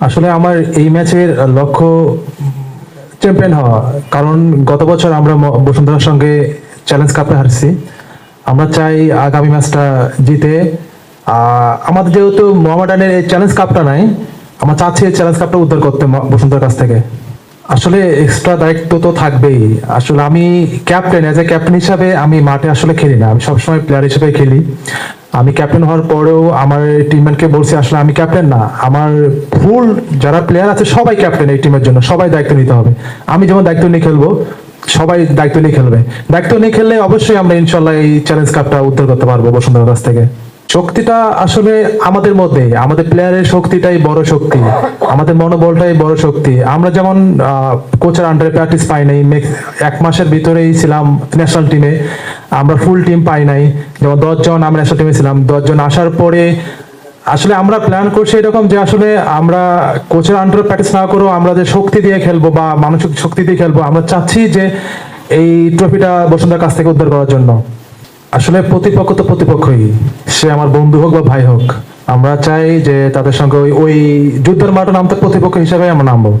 আসলে আমার এই ম্যাচের লক্ষ্য চ্যাম্পিয়ন হওয়া। কারণ গত বছর আমরা বসুন্ধরার সঙ্গে চ্যালেঞ্জ কাপে হারছি। আমরা চাই আগামী ম্যাচটা জিতে। আমাদের যেহেতু মোহামেডানের এই চ্যালেঞ্জ কাপটা নাই, আমরা চাচ্ছি চ্যালেঞ্জ কাপটা উদ্ধার করতে বসুন্ধরার কাছ থেকে। আসলে এক্সট্রা দায়িত্ব তো থাকবেই। আসলে আমি ক্যাপ্টেন এজ এ ক্যাপ্টেন হিসাবে আমি মাঠে আসলে খেলি না। আমি সবসময় প্লেয়ার হিসেবে খেলি। আমি ক্যাপ্টেন হওয়ার পরেও আমার টিমমেটকে বলছি, আসলে আমি ক্যাপ্টেন না। আমার ফুল যারা প্লেয়ার আছে, সবাই ক্যাপ্টেন এই টিমের জন্য। সবাই দায়িত্ব নিতে হবে। আমি যেমন দায়িত্ব নিয়ে খেলব, সবাই দায়িত্ব নিয়ে খেলবে। দায়িত্ব নিয়ে খেললে অবশ্যই আমরা ইনশাল্লাহ এই চ্যালেঞ্জ কাপটা উদ্ধার করতে পারব বসুন্ধরার কাছ থেকে। শক্তিটা আসলে আমাদের মধ্যে, আমাদের প্লেয়ারের শক্তিটাই বড় শক্তি, আমাদের মনোবলটাই বড় শক্তি। আমরা যেমন কোচের আন্ডারে প্র্যাকটিস পাই নাই এক মাসের ভিতরেই ছিলাম ন্যাশনাল টিমে আমরা ফুল টিম পাই নাই। যেমন দশজন আমরা ন্যাশনাল টিমে ছিলাম, দশজন আসার পরে আসলে আমরা প্ল্যান করছি এরকম যে আসলে আমরা কোচের আন্ডারে প্র্যাকটিস না করেও আমরা যে শক্তি দিয়ে খেলব বা মানসিক শক্তি দিয়ে খেলব, আমরা চাচ্ছি যে এই ট্রফিটা বসুন্ধরার কাছ থেকে উদ্ধার করার জন্য। আসলে প্রতিপক্ষ তো প্রতিপক্ষই। সে আমার বন্ধু হোক বা ভাই হোক, আমরা চাই যে তাদের সঙ্গে ওই যুদ্ধের মাঠে নামতে প্রতিপক্ষ হিসাবে আমরা নামবো।